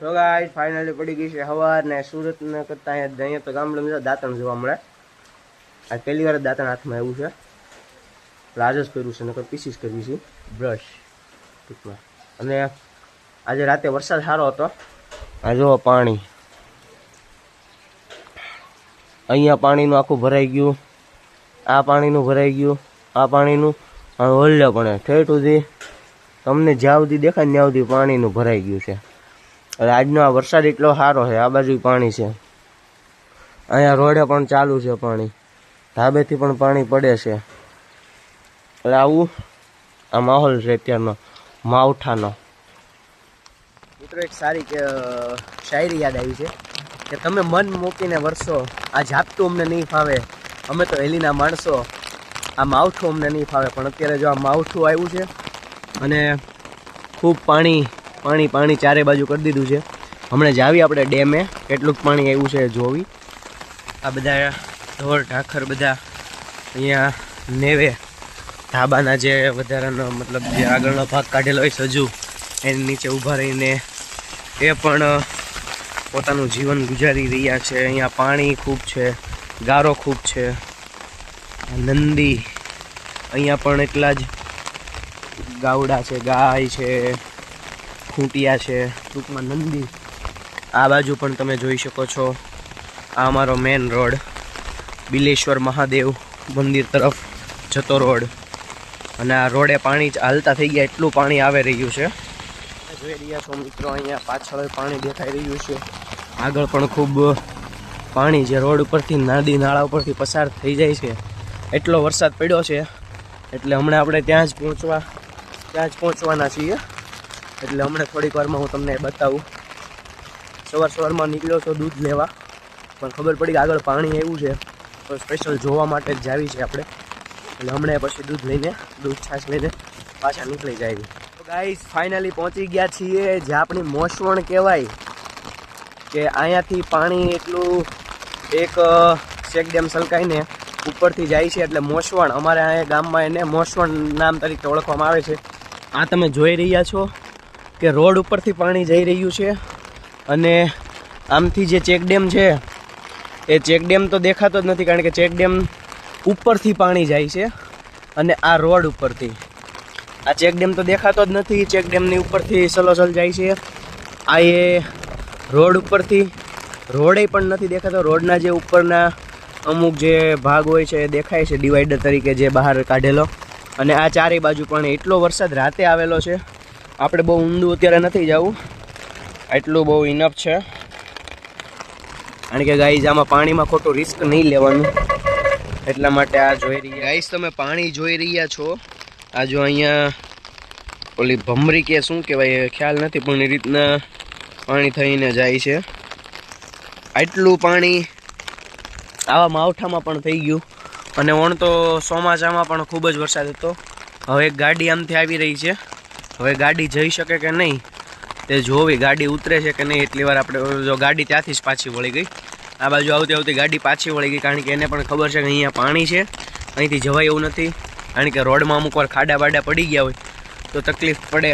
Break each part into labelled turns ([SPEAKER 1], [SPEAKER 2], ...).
[SPEAKER 1] તો guys finally પડી ગઈ છે હવાર ને સુરત ને કરતા અહીંયા અહીંયા તો ગામડામાં દાંતણ જોવા મળે. આ પહેલી વાર દાંતણ હાથમાં આવ્યું છે. લાજ જ કર્યું છે નકર પીસીસ કરવી છે. બ્રશ ટૂંકમાં. અને આજે રાતે વરસાદ સારો હતો. આ જુઓ પાણી. અહીંયા પાણીનું આખું ભરાઈ ગયું. આ પાણીનું ભરાઈ ગયું. આ પાણીનું ઓલ્યો પણ ઠેઠ સુધી. તમને જ્યાં સુધી દેખાય ત્યાં સુધી પાણીનું ભરાઈ ગયું છે. આજનો આ વરસાદ એટલો સારો છે, આ બાજુ પાણી છે. અહીંયા રોડે પણ ચાલુ છે પાણી. ધાબેથી પણ પાણી પડે છે. એટલે આવું આ માહોલ છે અત્યારનો, માવઠાનો. મિત્રો, એક સારી શાયરી યાદ આવી છે કે તમે મન મૂકીને વરસો, આ ઝાપટું અમને નહીં ફાવે. અમે તો હેલીના માણસો, આ માવઠું અમને નહીં ફાવે. પણ અત્યારે જો આ માવઠું આવ્યું છે અને ખૂબ પાણી પાણી પાણી ચારે બાજુ કરી દીધું છે. હમણાં જ આવી આપણે ડેમે, કેટલુંક પાણી આવ્યું છે જોવી. આ બધા ઢોર, ઢાખર બધા અહીંયા નેવે. ધાબાના જે વધારાનો મતલબ જે આગળનો ભાગ કાઢેલો હોય સજુ, એની નીચે ઊભા રહીને એ પણ પોતાનું જીવન ગુજારી રહ્યા છે. અહીંયા પાણી ખૂબ છે, ગારો ખૂબ છે નંદી. અહીંયા પણ એટલા જ ગાવડા છે, ગાય છે ખૂંટિયા છે, ટૂંકમાં નંદી. આ બાજુ પણ તમે જોઈ શકો છો. આ અમારો મેન રોડ બિલેશ્વર મહાદેવ મંદિર તરફ જતો રોડ અને આ રોડે પાણી હાલતા થઈ ગયા, એટલું પાણી આવે રહ્યું છે. જોઈ રહ્યા છો મિત્રો, અહીંયા પાછળ પાણી દેખાઈ રહ્યું છે. આગળ પણ ખૂબ પાણી જે રોડ ઉપરથી નાદી નાળા ઉપરથી પસાર થઈ જાય છે. એટલો વરસાદ પડ્યો છે, એટલે હમણાં આપણે ત્યાં જ પહોંચવા, ત્યાં જ પહોંચવાના છીએ. એટલે હમણાં થોડીક વારમાં હું તમને બતાવું. સવાર સવારમાં નીકળ્યો છો દૂધ લેવા. પણ ખબર પડી કે આગળ પાણી આવ્યું છે. તો સ્પેશિયલ જોવા માટે જ જાવી છે આપણે. એટલે હમણાં પછી દૂધ લઈને, દૂધ છાશ લઈને પાછા નીકળી જાય તો ગાઈસ ફાઇનલી પહોંચી ગયા છીએ જે આપણી મોસવણ કહેવાય. કે અહીંયાથી પાણી એટલું એક ચેક ડેમ સલકાઈને ઉપરથી જાય છે. એટલે મોસવણ અમારે અહીંયા ગામમાં એને મોસવણ નામ તરીકે ઓળખવામાં આવે છે. આ તમે જોઈ રહ્યા છો. કે રોડ ઉપરથી પાણી જઈ રહ્યું છે અને આમથી જે ચેકડેમ છે, એ ચેક ડેમ તો દેખાતો જ નથી કારણ કે ચેક ડેમ ઉપરથી પાણી જાય છે અને આ રોડ ઉપરથી. આ ચેક ડેમ તો દેખાતો જ નથી, ચેકડેમની ઉપરથી સલોસલ જાય છે. આ એ રોડ ઉપરથી, રોડે પણ નથી દેખાતો, રોડના જે ઉપરના અમુક જે ભાગ હોય છે એ દેખાય છે, ડિવાઈડર તરીકે જે બહાર કાઢેલો. અને આ ચારેય બાજુ પણ એટલો વરસાદ રાતે આવેલો છે આપણે બહુ ઊંડું અત્યારે નથી જવું. એટલું બહુ ઇનફ છે. કારણ કે ગાઈઝ આમાં પાણીમાં ખોટું રિસ્ક નહીં લેવાનું. એટલા માટે આ જોઈ રહ્યા ગાઈઝ તમે પાણી જોઈ રહ્યા છો. આ જો અહીંયા ઓલી ભમરી કે શું કહેવાય, ખ્યાલ નથી, પણ એ રીતના પાણી થઈને જાય છે. આટલું પાણી આવા માવઠામાં પણ થઈ ગયું. અને ઓણ તો ચોમાસામાં પણ ખૂબ જ વરસાદ હતો. હવે એક ગાડી આમથી આવી રહી છે. હવે ગાડી જઈ શકે કે નહીં, તે જોવી ગાડી ઉતરે છે કે નહીં, એટલી વાર આપણે, જો ગાડી ત્યાંથી જ પાછી વળી ગઈ. આ બાજુ આવતી આવતી ગાડી પાછી વળી ગઈ, કારણ કે એને પણ ખબર છે કે અહીંયા પાણી છે. અહીંથી જવાય એવું નથી, કારણ કે રોડમાં અમુક વાર ખાડા બાડા પડી ગયા હોય, તો તકલીફ પડે.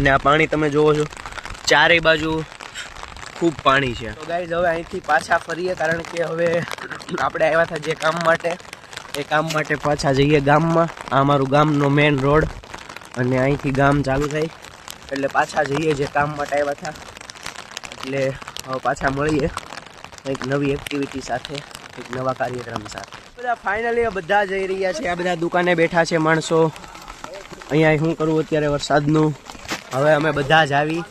[SPEAKER 1] અને આ પાણી તમે જોવો છો, ચારેય બાજુ ખૂબ પાણી છે. તો ગાઈઝ હવે અહીંથી પાછા ફરીએ, કારણ કે હવે આપણે આવ્યા હતા જે કામ માટે. એ કામ માટે પાછા જઈએ ગામમાં. આ અમારું ગામનો મેઇન રોડ અને અહીંથી ગામ ચાલુ થાય એટલે પાછા જઈએ જે કામ માટે આવ્યા હતા. એટલે હવે પાછા મળીએ. કંઈક નવી એક્ટિવિટી સાથે, કંઈક નવા કાર્યક્રમ સાથે. બધા ફાઇનલી બધા જઈ રહ્યા છે. આ બધા દુકાને બેઠા છે માણસો. અહીંયા શું કરવું અત્યારે વરસાદનું? હવે અમે બધા જ આવી.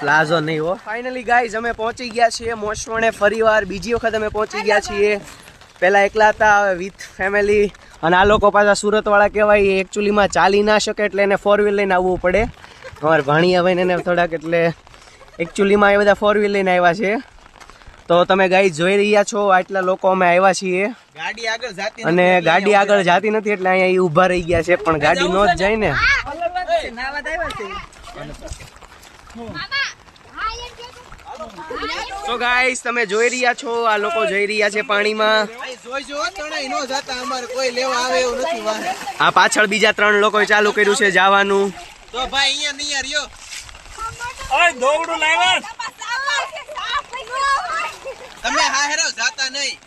[SPEAKER 1] પ્લાઝો નહીં હો. ફાઇનલી ગાઈઝ અમે પહોંચી ગયા છીએ મોસવણે ફરીવાર. બીજી વખત અમે પહોંચી ગયા છીએ. પહેલાં એકલા હતા, હવે વિથ ફેમિલી અને આ લોકો પાછા સુરતવાળા કહેવાય એ એકચ્યુઅલીમાં ચાલી ના શકે એટલે એને ફોર વ્હીલ લઈને આવવું પડે. અમારે ભાણિયા ભાઈને એને થોડાક એટલે એકચ્યુઅલીમાં એ બધા ફોર વ્હીલ લઈને આવ્યા છે. તો તમે ગાઈ જોઈ રહ્યા છો આટલા લોકો અમે આવ્યા છીએ.
[SPEAKER 2] ગાડી આગળ જાતી
[SPEAKER 1] અને ગાડી આગળ જાતી નથી એટલે અહીંયા એ ઊભા રહી ગયા છે પણ ગાડી નો જ જાય ને. તો ગાઈસ તમે જોઈ રહ્યા છો આ લોકો જઈ રહ્યા છે પાણીમાં. આ પાછળ બીજા ત્રણ લોકોએ ચાલુ કર્યું છે જવાનું.
[SPEAKER 2] તો ભાઈ અહીંયા તમે હા હેરો જાતા નહીં.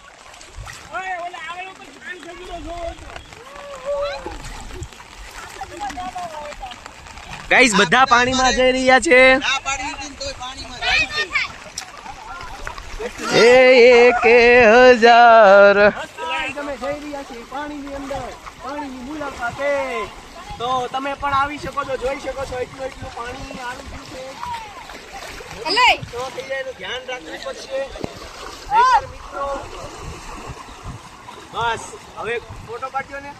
[SPEAKER 1] ગાઈસ બધા પાણીમાં જઈ રહ્યા છે
[SPEAKER 2] દીધી ને તોય પાણીમાં જાય છે.
[SPEAKER 1] એ એક હજાર. તમે જઈ રહ્યા છીએ પાણીની અંદર પાણીની મુલાકાતે તો તમે પણ આવી શકો છો જોઈ શકો છો એટલું એટલું પાણી આવી ગયું છે. તો થઈ જાય તો ધ્યાન રાખવું પડશે. મિત્રો બસ હવે ફોટો પાડ્યો ને?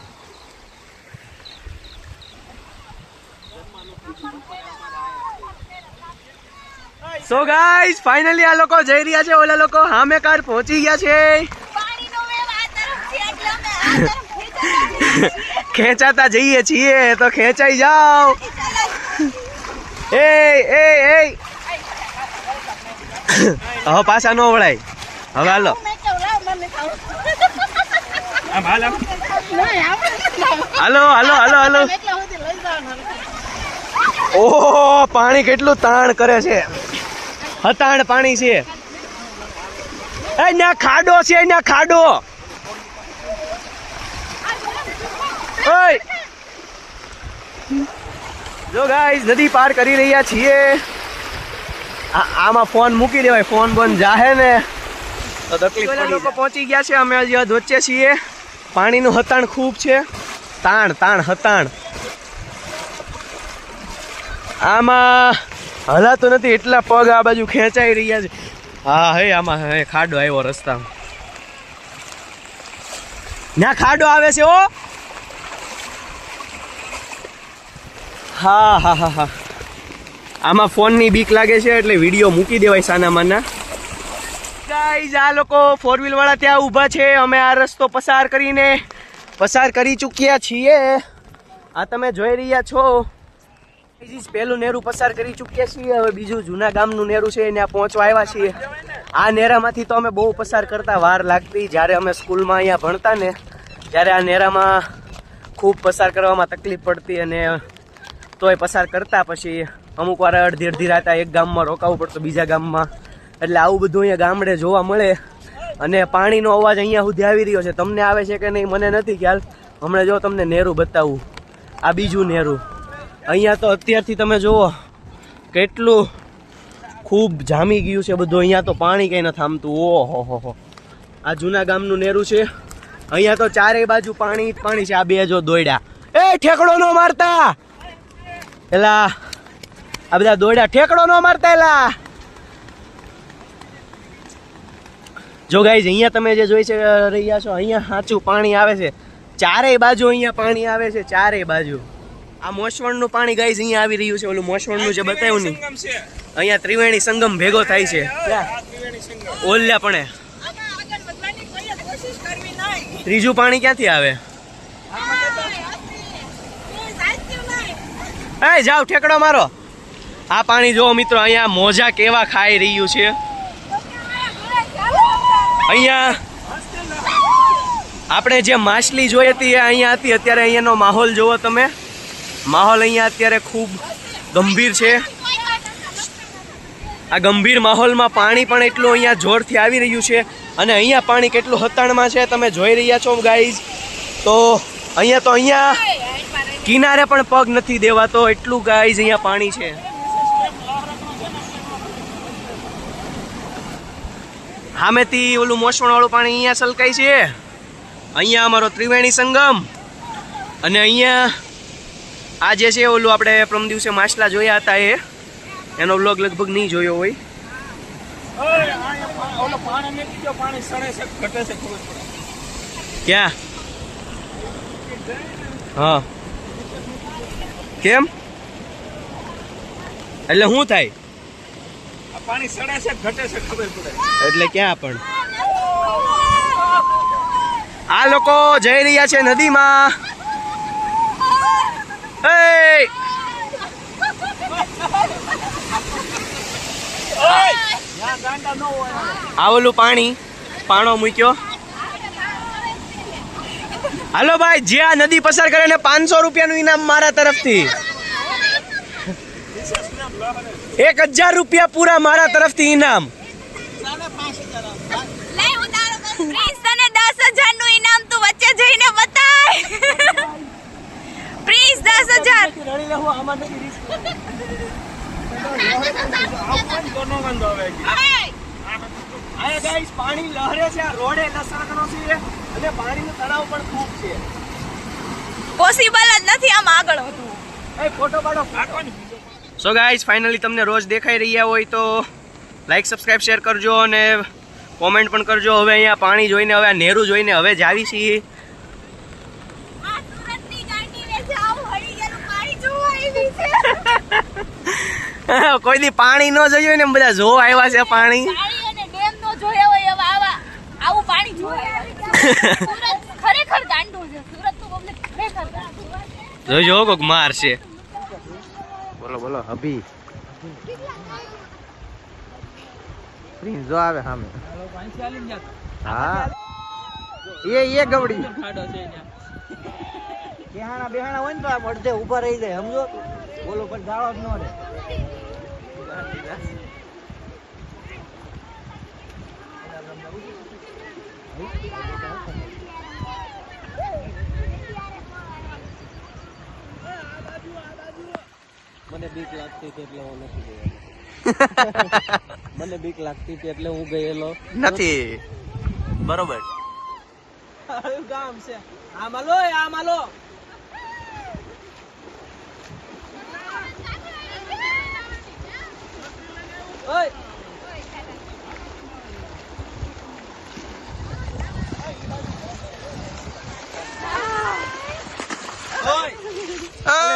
[SPEAKER 1] સો ગાઈસ ફાઇનલી આ લોકો જઈ રહ્યા છે. ઓલા લોકો હામે કાર પહોંચી ગયા છે. ખેંચાતા જઈએ છીએ તો ખેંચાઈ જાઓ. એ એ એ. હવે પાછા ન વળાય. હવે હાલો. હાલો હાલો હાલો હાલો ઓહો પાણી કેટલું તાણ કરે છે. હતાણ પાણી છે. એ ના ખાડો છે ના ખાડો. જો ગાઈસ નદી પાર કરી રહ્યા છીએ. આમાં ફોન મૂકી દેવાય ફોન બંધ જાહે ને. તો તકલીફ લોકો પહોંચી ગયા છે અમે હજી વચ્ચે છીએ. પાણીનું હતાણ ખૂબ છે. તાણ તાણ હતાણ. આમાં હલાતું નથી, એટલા પગ આ બાજુ ખેંચાઈ રહ્યા છે. હા, હે, આમાં, હે, ખાડો આવ્યો રસ્તામાં. ના, ખાડો આવે છે ઓ હા હા હા હા. આમાં ફોનની બીક લાગે છે, એટલે વીડિયો મૂકી દેવાય સાના માના ગાઈઝ, આ લોકો ફોર વ્હીલ વાળા ત્યાં ઊભા છે, અમે આ રસ્તો પસાર કરીને પસાર કરી ચૂક્યા છીએ. આ તમે જોઈ રહ્યા છો. પહેલું નેરું પસાર કરી ચૂક્યા છીએ. હવે બીજું જૂના ગામનું નેરું છે ત્યાં પહોંચવા આવ્યા છીએ. આ નેરામાંથી તો અમે બહુ પસાર કરતા વાર લાગતી. જ્યારે અમે સ્કૂલમાં અહીંયા ભણતા ને, ત્યારે આ નેરામાં ખૂબ પસાર કરવામાં તકલીફ પડતી અને તોય પસાર કરતા. પછી અમુક વાર અડધી અડધી રાતે એક ગામમાં રોકાવું પડતું, બીજા ગામમાં. એટલે આવું બધું અહીંયા ગામડે જોવા મળે. અને પાણીનો અવાજ અહીંયા સુધી આવી રહ્યો છે. તમને આવે છે કે નહીં, મને નથી ખ્યાલ. હમણાં જો તમને નેરું બતાવું. આ બીજું નેરું. અહીંયા તો અત્યારથી તમે જુઓ, કેટલું ખૂબ જામી ગયું છે બધું. અહીંયા તો પાણી કંઈ ન થામતું ઓહો, હો હો. આ જૂના ગામનું નેરું છે. અહીંયા તો ચારેય બાજુ પાણી પાણી છે. આ બે જો દોડ્યા એ, ઠેકડો નો મારતા! એલા, આ બધા દોડ્યા ઠેકડો નો મારતા, એલા! જો ગાઈઝ અહીંયા તમે જે જોઈ છે રહ્યા છો, અહીંયા સાચું પાણી આવે છે. ચારેય બાજુ અહીંયા પાણી આવે છે, ચારેય બાજુ. આ મોસવણનું પાણી ગાઈઝ અહીંયા આવી રહ્યું છે ઓલું મોસવણનું જે બતાવ્યું ને. અહીંયા ત્રિવેણી સંગમ ભેગો થાય છે. ઓલ્યા પણ ત્રીજું પાણી ક્યાંથી આવે? એ જાઓ ઠેકડો મારો. આ પાણી જો મિત્રો અહીંયા મોજા કેવા ખાઈ રહ્યું છે. અહીંયા આપણે જે માછલી જોઈ હતી એ અહીંયા હતી. અત્યારે અહીંયાનો માહોલ જુઓ તમે. માહોલ અહીંયા અત્યારે ખૂબ ગંભીર છે. આ ગંભીર માહોલમાં પાણી પણ એટલું અહીંયા જોરથી આવી રહ્યું છે અને અહીંયા પાણી કેટલું હતાણમાં છે તમે જોઈ રહ્યા છો ગાઈઝ. તો અહીંયા તો અહીંયા કિનારે પણ પગ નથી દેવાતો, એટલું ગાઈઝ અહીંયા પાણી છે. સામેથી ઓલું મોસવણવાળું પાણી અહીંયા સલકાય છે. અહીંયા અમારો ત્રિવેણી સંગમ. અને અહીંયા આ જે છે ઓલું આપણે પ્રમ દિવસે માછલા જોયા હતા એ. એનો બ્લોગ લગભગ નહીં જોયો હોય. ક્યાં? હા. કેમ? એટલે શું થાય?
[SPEAKER 3] પાણી સડે છે ઘટે છે ખબર પડે
[SPEAKER 1] એટલે ક્યાં પણ? આ લોકો જઈ રહ્યા છે નદીમાં. એ આવેલું પાણી પાણો મૂક્યો. હાલો ભાઈ જે આ નદી પસાર કરે ને પાંચસો રૂપિયાનું ઇનામ મારા તરફથી. એક હજાર રૂપિયા પૂરા મારા તરફથી ઇનામ.
[SPEAKER 4] દસ હું તારો કરું પ્લીઝ તને 10000 નું ઇનામ તું વચ્ચે જઈને બતાય. પ્લીઝ 10000
[SPEAKER 3] તો નો વાંધો આવે
[SPEAKER 1] આયા ગાઈસ પાણી લહરે છે આ રોડે લસરકનો છે અને પાણીનો તળાવ પણ ખૂબ છે.
[SPEAKER 4] પોસિબલ જ નથી આમ આગળ વધવું.
[SPEAKER 1] એ ફોટો પાડો સો ગાઈઝ ફાઇનલી તમને રોજ દેખાઈ રહ્યા હોય તો લાઈક સબસ્ક્રાઈબ શેર કરજો અને કોમેન્ટ પણ કરજો. હવે અહીંયા પાણી જોઈને હવે આ નેરું જોઈને હવે જ આવી છીએ
[SPEAKER 4] આ સુરતની ગાંડીને જાવ હળી ગયેલું પાણી જોવા આવી છે
[SPEAKER 1] કોઈ દી પાણી ન જોયું હોય ને બધા જોવા આવ્યા છે પાણી.
[SPEAKER 4] પાણી અને ડેમ નો જોયા હોય એવા આવા. આવું પાણી જોવા સુરત ખરેખર ગાંડું છે. સુરત તો પબ્લિક ખરેખર ગાંડું છે.
[SPEAKER 1] જોજો કોક માર છે. બોલો બોલો અભી. પ્રિન્સ જો આવે સામે. હા. એ એ ગવડી.
[SPEAKER 2] બેહાણા બેહાણા હોય ને તો આમ અડધે ઊભા રહી જાય સમજો? બોલો પણ ગાળો જ ન મને બીક લાગતી હતી એટલે હું નથી ગયેલો. મને બીક લાગતી હતી એટલે હું ગયેલો.
[SPEAKER 1] નથી. બરોબર.
[SPEAKER 2] ગામ છે? આમાં લો આમાં લો.
[SPEAKER 1] એટલે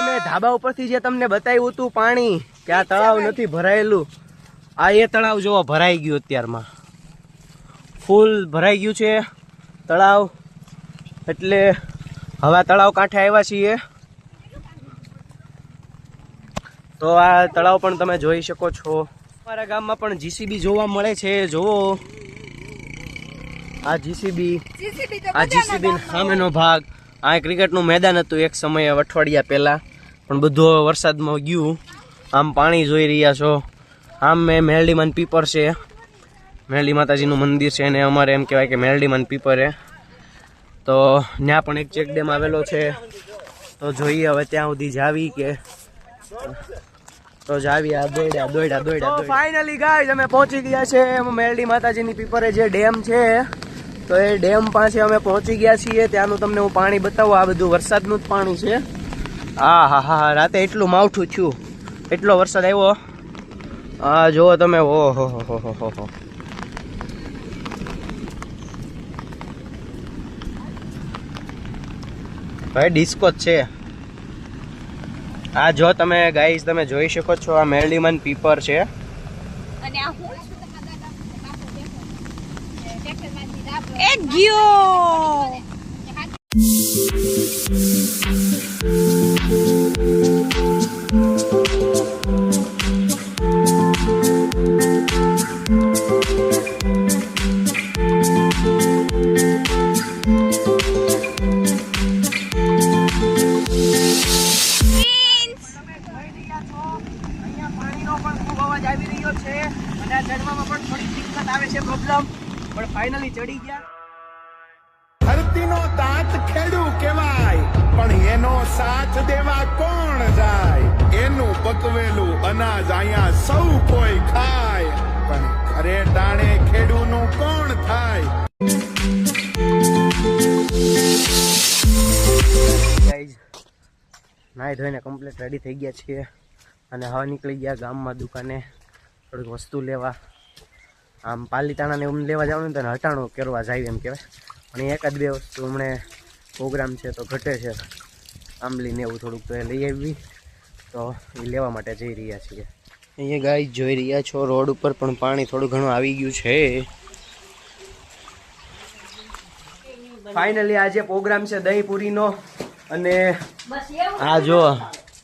[SPEAKER 1] મેં ધાબા ઉપરથી જે તમને બતાવ્યું હતું પાણી, કે આ તળાવ નથી ભરાયેલું, આ એ તળાવ જોવો, ભરાઈ ગયું અત્યારમાં. ફૂલ ભરાઈ ગયું છે તળાવ, એટલે હવે તળાવ કાંઠે આવ્યા છીએ. તો આ તળાવ પણ તમે જોઈ શકો છો. અમારા ગામમાં પણ જીસીબી જોવા મળે છે જોવો આ જીસીબી આ જીસીબી સામેનો ભાગ. આ ક્રિકેટનું મેદાન હતું એક સમયે અઠવાડિયા પહેલા પણ બધું વરસાદમાં ગયું. આમ પાણી જોઈ રહ્યા છો. આમ મેં મેરડીમાન પીપર છે. મેરડી માતાજીનું મંદિર છે અને અમારે એમ કહેવાય કે મેરડીમાન પીપર તો ત્યાં પણ એક ચેક ડેમ આવેલો છે. તો જોઈએ હવે ત્યાં સુધી જાવી કે તો જાવ્યા આ દોડ્યા દોડ્યા તો ફાઇનલી ગાઈઝ અમે પહોંચી ગયા છે મેરડી માતાજીની પીપરે જે ડેમ છે તો એ ડેમ પાસે અમે પહોંચી ગયા છીએ. ત્યાંનું તમને હું પાણી બતાવું આ બધું વરસાદનું જ પાણી છે. હા હા હા રાતે એટલું માવઠું થયું. એટલો વરસાદ આવ્યો. હા જુઓ તમે ઓહો હો હો હો હો હો ભાઈ ડિસ્કો છે. આ જો તમે ગાઈઝ તમે જોઈ શકો છો આ મેરલીમન પીપર છે.
[SPEAKER 4] અને આ હું એ ગયો!
[SPEAKER 5] સાથ દેવા કોણ જાય? એનું પકવેલું અનાજ અહીંયા સૌ કોઈ ખાય. પણ ખરે ટાણે ખેડૂનું કોણ થાય?
[SPEAKER 1] નાય ધોઈને કમ્પ્લીટ રેડી થઈ ગયા છીએ. અને હવે નીકળી ગયા ગામમાં દુકાને થોડીક વસ્તુ લેવા. આમ પાલીતાણાને એમ લેવા જવાનું તો હટાણું કરવા જાય એમ કહેવાય. પણ એકાદ બે વસ્તુ હમણે પ્રોગ્રામ છે તો ઘટે છે. આંબલી ને એવું થોડુંક તો એ લઈ આવી તો એ લેવા માટે જઈ રહ્યા છીએ. અહીંયા ગાય જોઈ રહ્યા છો રોડ ઉપર પણ પાણી થોડું ઘણું આવી ગયું છે. ફાઇનલી આજે પ્રોગ્રામ છે દહીં પૂરીનો અને આ જો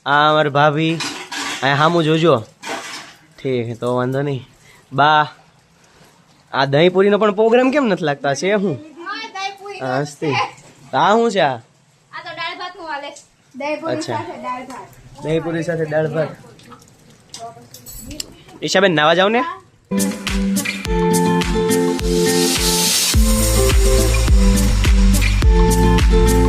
[SPEAKER 1] આ અમારી ભાભી આ હામું જોજો. ઠીક તો વાંધો નહીં. બા આ દહીંપુરીનો પણ પ્રોગ્રામ કેમ નથી લાગતા? છે હું? હસતી. આ શું છે આ? અચ્છા. દહીં પૂરી સાથે દાળ ભાત. ઈશાબેન નાવા જાવ ને thank you